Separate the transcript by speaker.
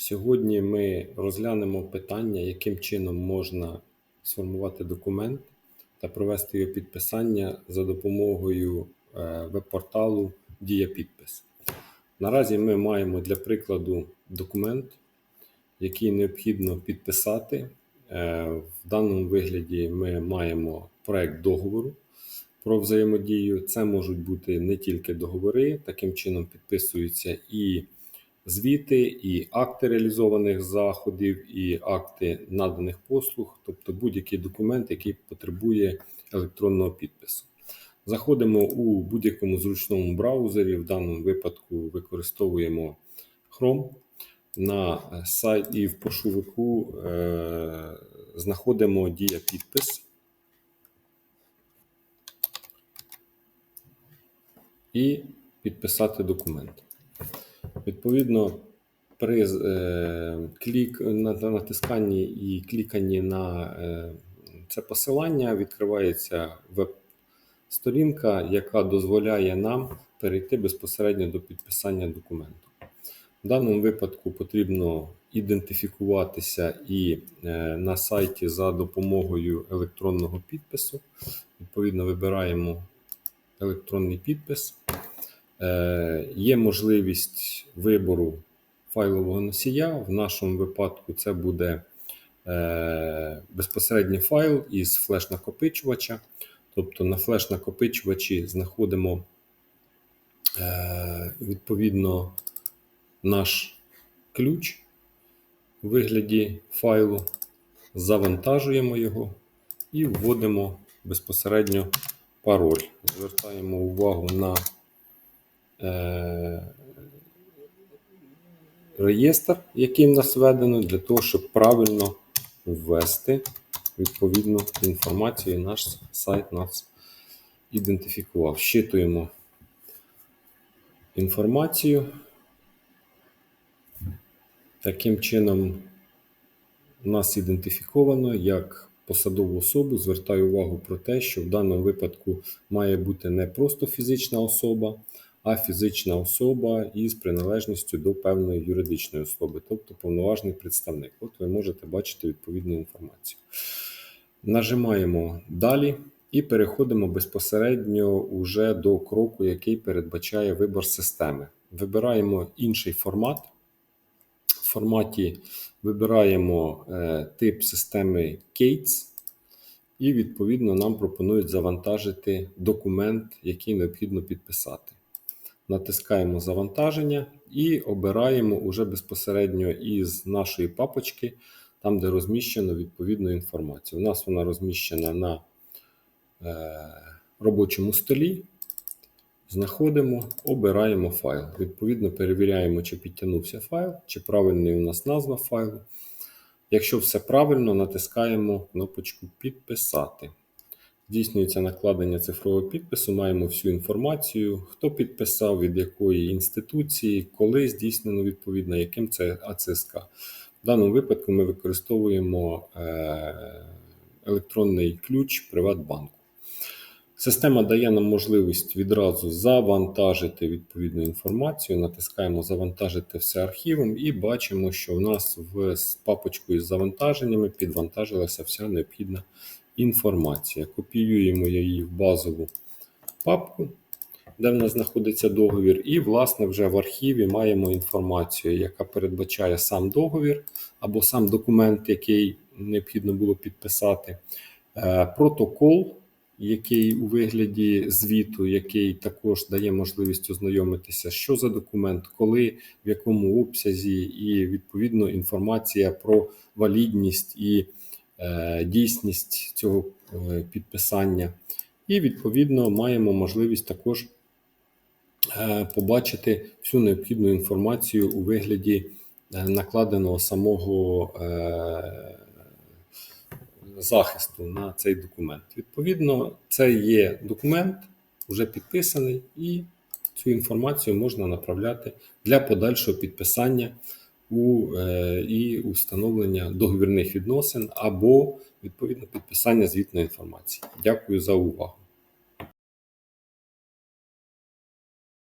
Speaker 1: Сьогодні ми розглянемо питання, яким чином можна сформувати документ та провести його підписання за допомогою е, веб-порталу Дія Підпис. Наразі ми маємо для прикладу документ, який необхідно підписати. Е, В даному вигляді ми маємо проект договору про взаємодію. Це можуть бути не тільки договори, таким чином підписуються і звіти, і акти реалізованих заходів, і акти наданих послуг, тобто будь-який документ, який потребує електронного підпису. Заходимо у будь-якому зручному браузері, в даному випадку використовуємо Chrome. На сайт і в пошуковику е, знаходимо дія підпис. І підписати документ. Відповідно, при е, клік, на, на натисканні і кліканні на е, це посилання відкривається веб-сторінка, яка дозволяє нам перейти безпосередньо до підписання документу. В даному випадку потрібно ідентифікуватися і е, на сайті за допомогою електронного підпису. Відповідно, вибираємо електронний підпис. Е, Є можливість вибору файлового носія. В нашому випадку це буде е, безпосередній файл із флеш-накопичувача. Тобто на флеш-накопичувачі знаходимо е, відповідно наш ключ у вигляді файлу, завантажуємо його і вводимо безпосередньо пароль. Звертаємо увагу на реєстр, який в нас введено, для того, щоб правильно ввести відповідну інформацію. Наш сайт нас ідентифікував. Щитуємо інформацію. Таким чином, нас ідентифіковано як посадову особу. Звертаю увагу про те, що в даному випадку має бути не просто фізична особа, а фізична особа із приналежністю до певної юридичної особи, тобто повноважний представник. От ви можете бачити відповідну інформацію. Нажимаємо далі і переходимо безпосередньо уже до кроку, який передбачає вибор системи. Вибираємо інший формат. В форматі вибираємо е, тип системи Cates, і, відповідно, нам пропонують завантажити документ, який необхідно підписати. Натискаємо завантаження і обираємо уже безпосередньо із нашої папочки, там, де розміщено відповідну інформацію. У нас вона розміщена на е, робочому столі. Знаходимо, обираємо файл. Відповідно, перевіряємо, чи підтягнувся файл, чи правильний у нас назва файлу. Якщо все правильно, натискаємо кнопочку Підписати. Здійснюється накладення цифрового підпису, маємо всю інформацію, хто підписав, від якої інституції, коли здійснено відповідно, яким це АЦСК. В даному випадку ми використовуємо е, електронний ключ Приватбанку. Система дає нам можливість відразу завантажити відповідну інформацію. Натискаємо Завантажити все архівом і бачимо, що в нас в папочку із завантаженнями підвантажилася вся необхідна інформація. Копіюємо її в базову папку, де в нас знаходиться договір, і, власне, вже в архіві маємо інформацію, яка передбачає сам договір або сам документ, який необхідно було підписати, е, протокол який у вигляді звіту, який також дає можливість ознайомитися, що за документ, коли, в якому обсязі, і відповідно інформація про валідність і дійсність цього е, підписання. І відповідно маємо можливість також е, побачити всю необхідну інформацію у вигляді е, накладеного самого. Е, захисту на цей документ. Відповідно, це є документ, вже підписаний, і цю інформацію можна направляти для подальшого підписання у, е, і установлення договірних відносин або відповідно підписання звітної інформації. Дякую за увагу.